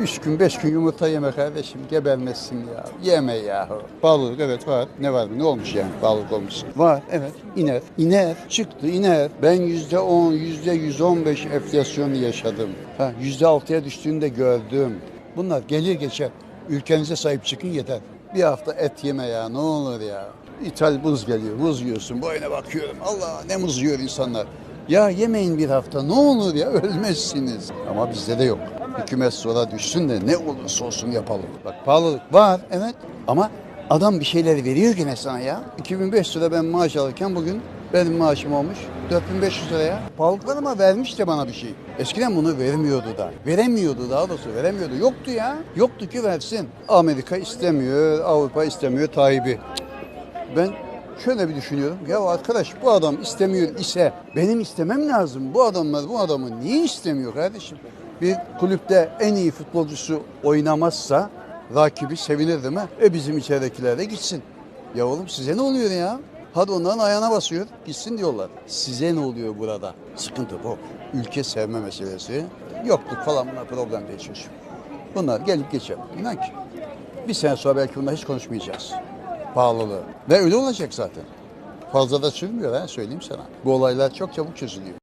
Üç gün beş gün yumurta yeme kardeşim gebermezsin ya. Yeme ya. Bağlılık evet var. Ne var ne olmuş yani bağlılık olmuş. Var evet iner. İner çıktı iner. Ben yüzde on yüzde yüz on beş enflasyonu yaşadım. Ha, yüzde altıya düştüğünü de gördüm. Bunlar gelir geçer. Ülkenize sahip çıkın yeter. Bir hafta et yeme ya ne olur ya. İthal buz geliyor. Buz yiyorsun. Boyuna bakıyorum. Allah ne muz yiyor insanlar. Ya yemeyin bir hafta ne olur ya ölmezsiniz. Ama bizde de yok. Hükümet sonra düşsün de ne olursa olsun yapalım. Bak pahalılık var evet ama adam bir şeyler veriyor gene sana ya. 2500 lira ben maaş alırken bugün benim maaşım olmuş 4500 lira ya. Pahalılık var ama vermiş de bana bir şey. Eskiden bunu vermiyordu da. Veremiyordu daha doğrusu veremiyordu. Yoktu ya. Yoktu ki versin. Amerika istemiyor, Avrupa istemiyor Tayyip'i. Ben şöyle bir düşünüyorum. Ya arkadaş bu adam istemiyor ise benim istemem lazım. Bu adamlar bu adamı niye istemiyor kardeşim? Bir kulüpte en iyi futbolcusu oynamazsa rakibi sevinir değil mi? E bizim içeridekiler de gitsin. Ya oğlum size ne oluyor ya? Hadi onların ayağına basıyor. Gitsin diyorlar. Size ne oluyor burada? Sıkıntı bu. Ülke sevme meselesi. Yokluk falan buna problem değil çocuğum. Bunlar gelip geçer. İnan ki. Bir sene sonra belki bunlar hiç konuşmayacağız. Pahalılığı. Ve öyle olacak zaten. Fazla da sürmüyor ha söyleyeyim sana. Bu olaylar çok çabuk çözülüyor.